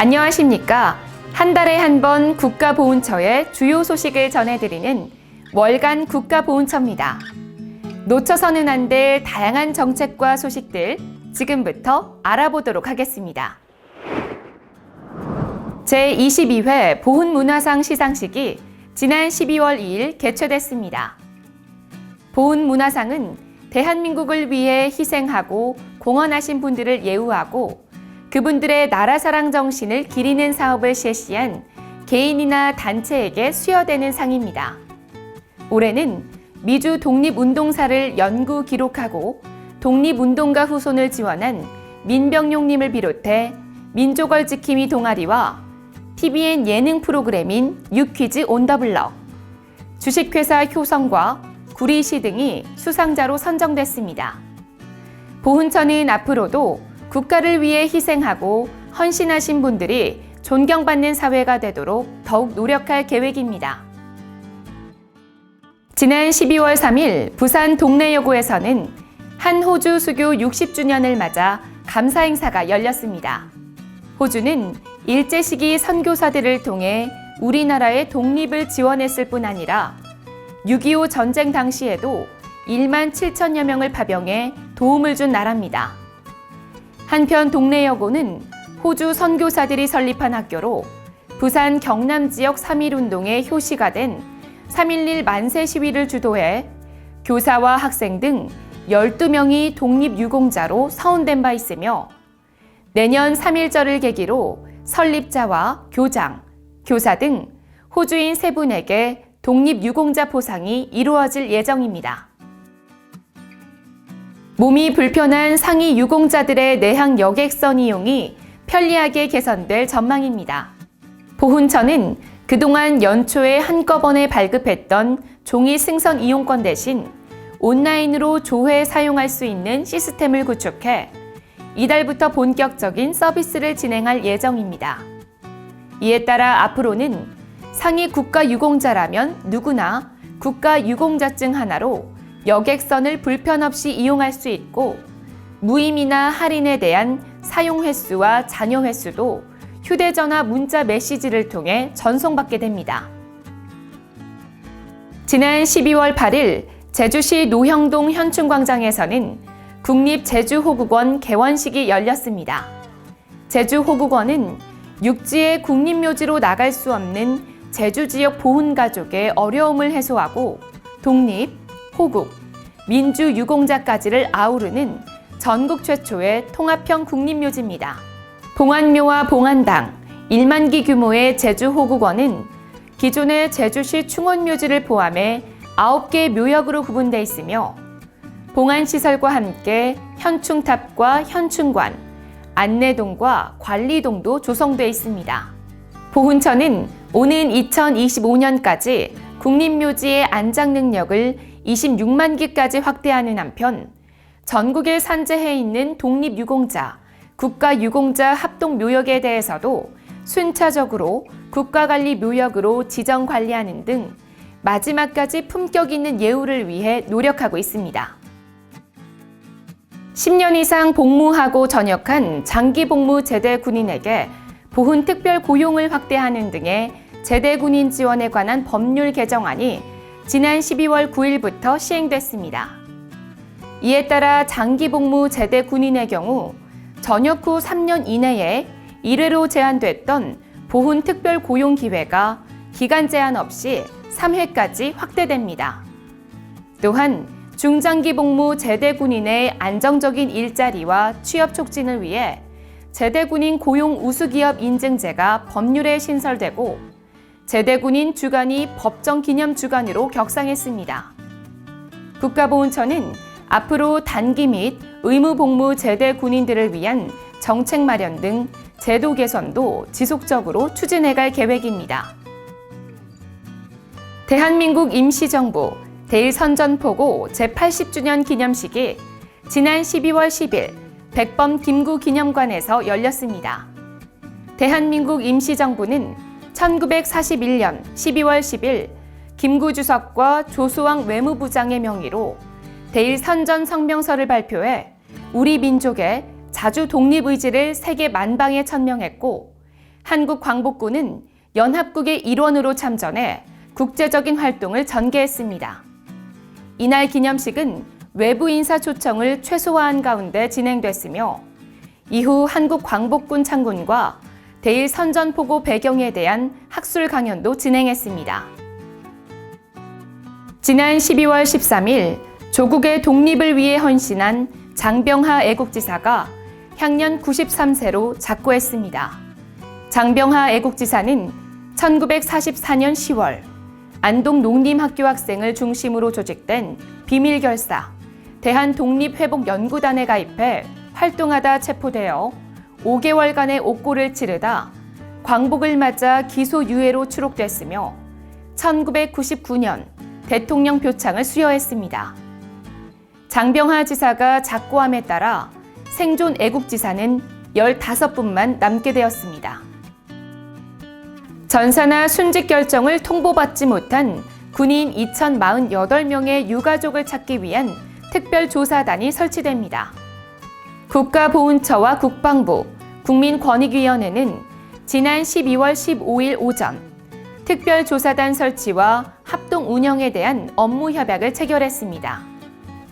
안녕하십니까. 한 달에 한 번 국가보훈처의 주요 소식을 전해드리는 월간 국가보훈처입니다. 놓쳐서는 안 될 다양한 정책과 소식들 지금부터 알아보도록 하겠습니다. 제22회 보훈문화상 시상식이 지난 12월 2일 개최됐습니다. 보훈문화상은 대한민국을 위해 희생하고 공헌하신 분들을 예우하고 그분들의 나라 사랑 정신을 기리는 사업을 실시한 개인이나 단체에게 수여되는 상입니다. 올해는 미주 독립운동사를 연구 기록하고 독립운동가 후손을 지원한 민병용님을 비롯해 민족을 지킴이 동아리와 TVN 예능 프로그램인 유퀴즈 온더 블럭, 주식회사 효성과 구리시 등이 수상자로 선정됐습니다. 보훈처는 앞으로도 국가를 위해 희생하고 헌신하신 분들이 존경받는 사회가 되도록 더욱 노력할 계획입니다. 지난 12월 3일 부산 동래여고에서는 한 호주 수교 60주년을 맞아 감사 행사가 열렸습니다. 호주는 일제 시기 선교사들을 통해 우리나라의 독립을 지원했을 뿐 아니라 6.25 전쟁 당시에도 1만 7천여 명을 파병해 도움을 준 나라입니다. 한편 동래 여고는 호주 선교사들이 설립한 학교로 부산 경남 지역 3.1운동의 효시가 된 3.11 만세 시위를 주도해 교사와 학생 등 12명이 독립유공자로 서운된 바 있으며 내년 3.1절을 계기로 설립자와 교장, 교사 등 호주인 세 분에게 독립유공자 포상이 이루어질 예정입니다. 몸이 불편한 상위 유공자들의 내항 여객선 이용이 편리하게 개선될 전망입니다. 보훈처는 그동안 연초에 한꺼번에 발급했던 종이 승선 이용권 대신 온라인으로 조회 사용할 수 있는 시스템을 구축해 이달부터 본격적인 서비스를 진행할 예정입니다. 이에 따라 앞으로는 상위 국가 유공자라면 누구나 국가 유공자증 하나로 여객선을 불편 없이 이용할 수 있고 무임이나 할인에 대한 사용 횟수와 잔여 횟수도 휴대전화 문자 메시지를 통해 전송받게 됩니다. 지난 12월 8일 제주시 노형동 현충광장에서는 국립제주호국원 개원식이 열렸습니다. 제주호국원은 육지의 국립묘지로 나갈 수 없는 제주 지역 보훈 가족의 어려움을 해소하고 독립, 호국, 민주 유공자까지를 아우르는 전국 최초의 통합형 국립묘지입니다. 봉안묘와 봉안당, 1만기 규모의 제주호국원은 기존의 제주시 충원묘지를 포함해 9개 묘역으로 구분되어 있으며 봉안시설과 함께 현충탑과 현충관, 안내동과 관리동도 조성되어 있습니다. 보훈처는 오는 2025년까지 국립묘지의 안장 능력을 26만 기까지 확대하는 한편 전국에 산재해 있는 독립유공자, 국가유공자 합동묘역에 대해서도 순차적으로 국가관리 묘역으로 지정 관리하는 등 마지막까지 품격 있는 예우를 위해 노력하고 있습니다. 10년 이상 복무하고 전역한 장기 복무 제대 군인에게 보훈 특별 고용을 확대하는 등의 제대 군인 지원에 관한 법률 개정안이 지난 12월 9일부터 시행됐습니다. 이에 따라 장기 복무 제대 군인의 경우 전역 후 3년 이내에 1회로 제한됐던 보훈 특별 고용 기회가 기간 제한 없이 3회까지 확대됩니다. 또한 중장기 복무 제대 군인의 안정적인 일자리와 취업 촉진을 위해 제대 군인 고용 우수기업 인증제가 법률에 신설되고 제대 군인 주간이 법정 기념 주간으로 격상했습니다. 국가보훈처는 앞으로 단기 및 의무 복무 제대 군인들을 위한 정책 마련 등 제도 개선도 지속적으로 추진해갈 계획입니다. 대한민국 임시정부 대일 선전포고 제80주년 기념식이 지난 12월 10일 백범 김구 기념관에서 열렸습니다. 대한민국 임시정부는 1941년 12월 10일 김구 주석과 조수왕 외무부장의 명의로 대일 선전 성명서를 발표해 우리 민족의 자주 독립 의지를 세계 만방에 천명했고 한국 광복군은 연합국의 일원으로 참전해 국제적인 활동을 전개했습니다. 이날 기념식은 외부 인사 초청을 최소화한 가운데 진행됐으며 이후 한국 광복군 창군과 대일 선전포고 배경에 대한 학술 강연도 진행했습니다. 지난 12월 13일 조국의 독립을 위해 헌신한 장병하 애국지사가 향년 93세로 작고했습니다. 장병하 애국지사는 1944년 10월 안동 농림학교 학생을 중심으로 조직된 비밀결사 대한독립회복연구단에 가입해 활동하다 체포되어 5개월간의 옥고를 치르다 광복을 맞아 기소유예로 추록됐으며 1999년 대통령 표창을 수여했습니다. 장병하 지사가 작고함에 따라 생존 애국지사는 15분만 남게 되었습니다. 전사나 순직 결정을 통보받지 못한 군인 2,048명의 유가족을 찾기 위한 특별조사단이 설치됩니다. 국가보훈처와 국방부, 국민권익위원회는 지난 12월 15일 오전 특별조사단 설치와 합동 운영에 대한 업무 협약을 체결했습니다.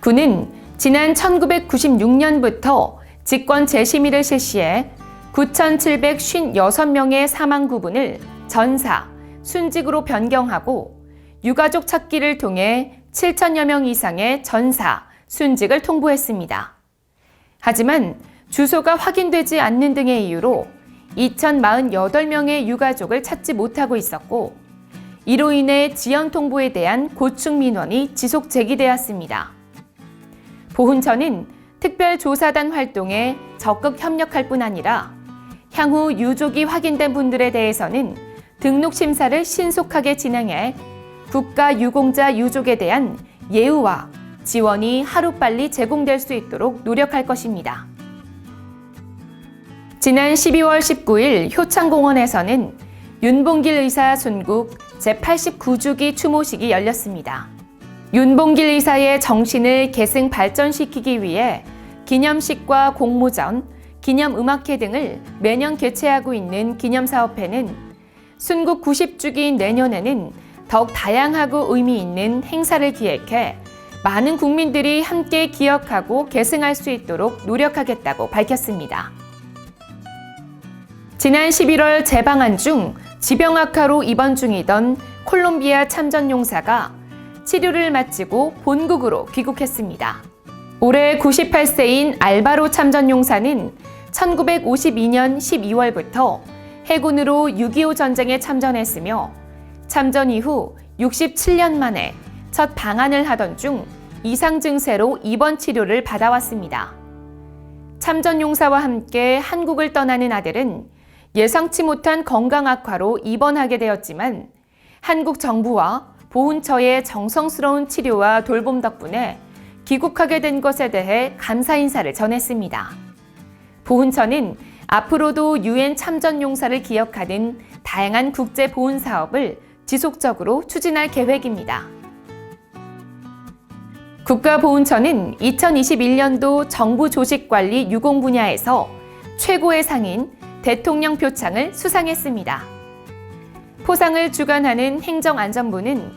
군은 지난 1996년부터 직권 재심의를 실시해 9,756명의 사망 구분을 전사, 순직으로 변경하고 유가족 찾기를 통해 7천여 명 이상의 전사, 순직을 통보했습니다. 하지만 주소가 확인되지 않는 등의 이유로 2,048명의 유가족을 찾지 못하고 있었고 이로 인해 지연 통보에 대한 고충 민원이 지속 제기되었습니다. 보훈처는 특별조사단 활동에 적극 협력할 뿐 아니라 향후 유족이 확인된 분들에 대해서는 등록 심사를 신속하게 진행해 국가 유공자 유족에 대한 예우와 지원이 하루빨리 제공될 수 있도록 노력할 것입니다. 지난 12월 19일 효창공원에서는 윤봉길 의사 순국 제89주기 추모식이 열렸습니다. 윤봉길 의사의 정신을 계승 발전시키기 위해 기념식과 공모전, 기념음악회 등을 매년 개최하고 있는 기념사업회는 순국 90주기인 내년에는 더욱 다양하고 의미 있는 행사를 기획해 많은 국민들이 함께 기억하고 계승할 수 있도록 노력하겠다고 밝혔습니다. 지난 11월 재방한 중 지병 악화로 입원 중이던 콜롬비아 참전 용사가 치료를 마치고 본국으로 귀국했습니다. 올해 98세인 알바로 참전 용사는 1952년 12월부터 해군으로 6.25 전쟁에 참전했으며 참전 이후 67년 만에 첫 방한을 하던 중 이상 증세로 입원 치료를 받아왔습니다. 참전 용사와 함께 한국을 떠나는 아들은 예상치 못한 건강 악화로 입원하게 되었지만 한국 정부와 보훈처의 정성스러운 치료와 돌봄 덕분에 귀국하게 된 것에 대해 감사 인사를 전했습니다. 보훈처는 앞으로도 유엔 참전 용사를 기억하는 다양한 국제 보훈 사업을 지속적으로 추진할 계획입니다. 국가보훈처는 2021년도 정부 조직관리 유공 분야에서 최고의 상인 대통령 표창을 수상했습니다. 포상을 주관하는 행정안전부는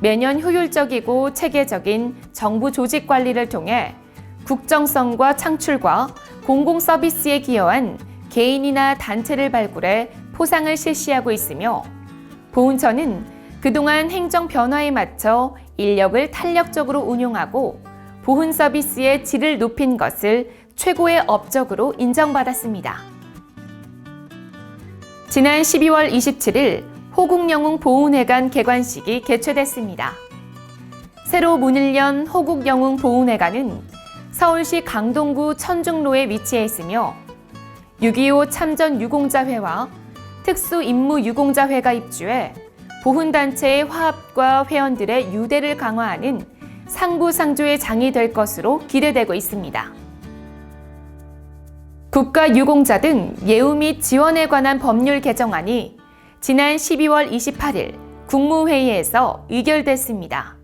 매년 효율적이고 체계적인 정부 조직 관리를 통해 국정성과 창출과 공공 서비스에 기여한 개인이나 단체를 발굴해 포상을 실시하고 있으며 보훈처는 그동안 행정 변화에 맞춰 인력을 탄력적으로 운용하고 보훈 서비스의 질을 높인 것을 최고의 업적으로 인정받았습니다. 지난 12월 27일 호국영웅 보훈회관 개관식이 개최됐습니다. 새로 문을 연 호국영웅 보훈회관은 서울시 강동구 천중로에 위치해 있으며 6.25 참전 유공자회와 특수 임무 유공자회가 입주해 보훈단체의 화합과 회원들의 유대를 강화하는 상부상조의 장이 될 것으로 기대되고 있습니다. 국가 유공자 등 예우 및 지원에 관한 법률 개정안이 지난 12월 28일 국무회의에서 의결됐습니다.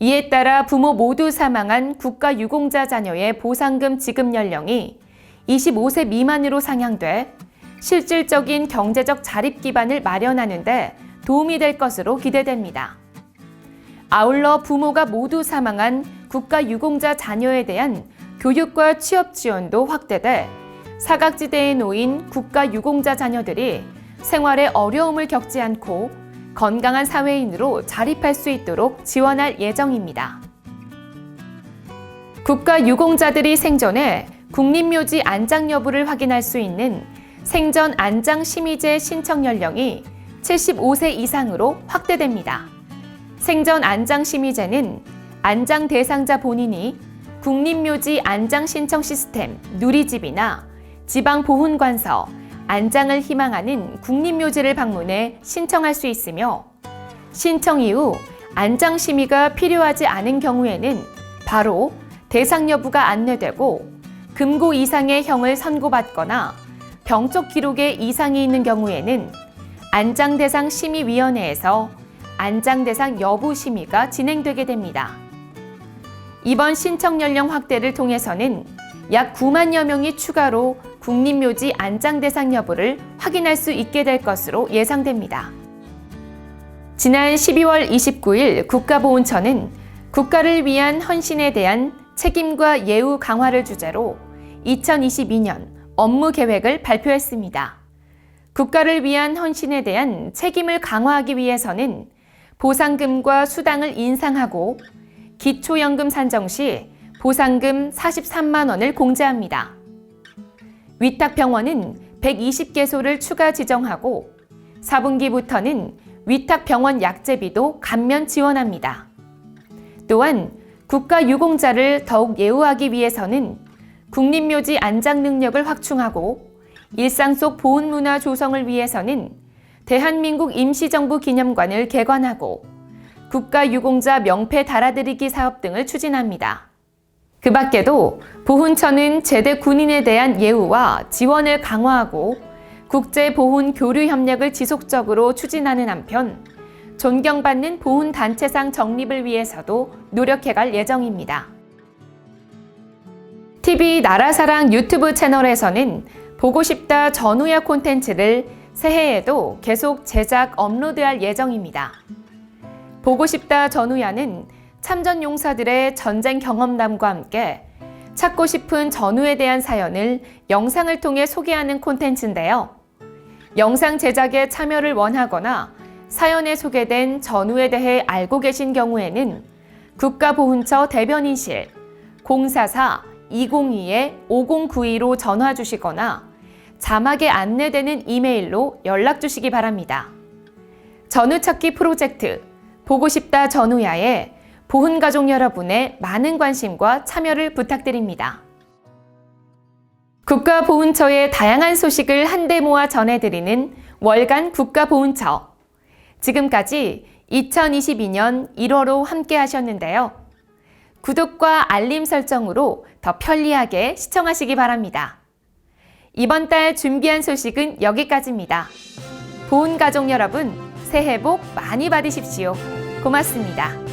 이에 따라 부모 모두 사망한 국가 유공자 자녀의 보상금 지급 연령이 25세 미만으로 상향돼 실질적인 경제적 자립 기반을 마련하는데 도움이 될 것으로 기대됩니다. 아울러 부모가 모두 사망한 국가 유공자 자녀에 대한 교육과 취업 지원도 확대돼 사각지대에 놓인 국가 유공자 자녀들이 생활에 어려움을 겪지 않고 건강한 사회인으로 자립할 수 있도록 지원할 예정입니다. 국가 유공자들이 생전에 국립묘지 안장 여부를 확인할 수 있는 생전 안장 심의제 신청 연령이 75세 이상으로 확대됩니다. 생전 안장 심의제는 안장 대상자 본인이 국립묘지 안장 신청 시스템 누리집이나 지방보훈관서 안장을 희망하는 국립묘지를 방문해 신청할 수 있으며 신청 이후 안장 심의가 필요하지 않은 경우에는 바로 대상 여부가 안내되고 금고 이상의 형을 선고받거나 병적 기록에 이상이 있는 경우에는 안장 대상 심의위원회에서 안장 대상 여부 심의가 진행되게 됩니다. 이번 신청 연령 확대를 통해서는 약 9만여 명이 추가로 국립묘지 안장 대상 여부를 확인할 수 있게 될 것으로 예상됩니다. 지난 12월 29일 국가보훈처는 국가를 위한 헌신에 대한 책임과 예우 강화를 주제로 2022년 업무 계획을 발표했습니다. 국가를 위한 헌신에 대한 책임을 강화하기 위해서는 보상금과 수당을 인상하고 기초연금 산정 시 보상금 43만 원을 공제합니다. 위탁병원은 120개소를 추가 지정하고 4분기부터는 위탁병원 약제비도 감면 지원합니다. 또한 국가 유공자를 더욱 예우하기 위해서는 국립묘지 안장 능력을 확충하고 일상 속 보훈 문화 조성을 위해서는 대한민국 임시정부 기념관을 개관하고 국가 유공자 명패 달아드리기 사업 등을 추진합니다. 그 밖에도 보훈처는 제대 군인에 대한 예우와 지원을 강화하고 국제 보훈 교류 협력을 지속적으로 추진하는 한편 존경받는 보훈 단체상 정립을 위해서도 노력해갈 예정입니다. TV 나라사랑 유튜브 채널에서는 보고 싶다 전우야 콘텐츠를 새해에도 계속 제작 업로드할 예정입니다. 보고 싶다 전우야는 참전 용사들의 전쟁 경험담과 함께 찾고 싶은 전우에 대한 사연을 영상을 통해 소개하는 콘텐츠인데요. 영상 제작에 참여를 원하거나 사연에 소개된 전우에 대해 알고 계신 경우에는 국가보훈처 대변인실 044-202-5092로 전화 주시거나 자막에 안내되는 이메일로 연락 주시기 바랍니다. 전우 찾기 프로젝트 보고 싶다 전우야에 보훈 가족 여러분의 많은 관심과 참여를 부탁드립니다. 국가보훈처의 다양한 소식을 한데 모아 전해드리는 월간 국가보훈처. 지금까지 2022년 1월호 함께 하셨는데요. 구독과 알림 설정으로 더 편리하게 시청하시기 바랍니다. 이번 달 준비한 소식은 여기까지입니다. 보훈 가족 여러분, 새해 복 많이 받으십시오. 고맙습니다.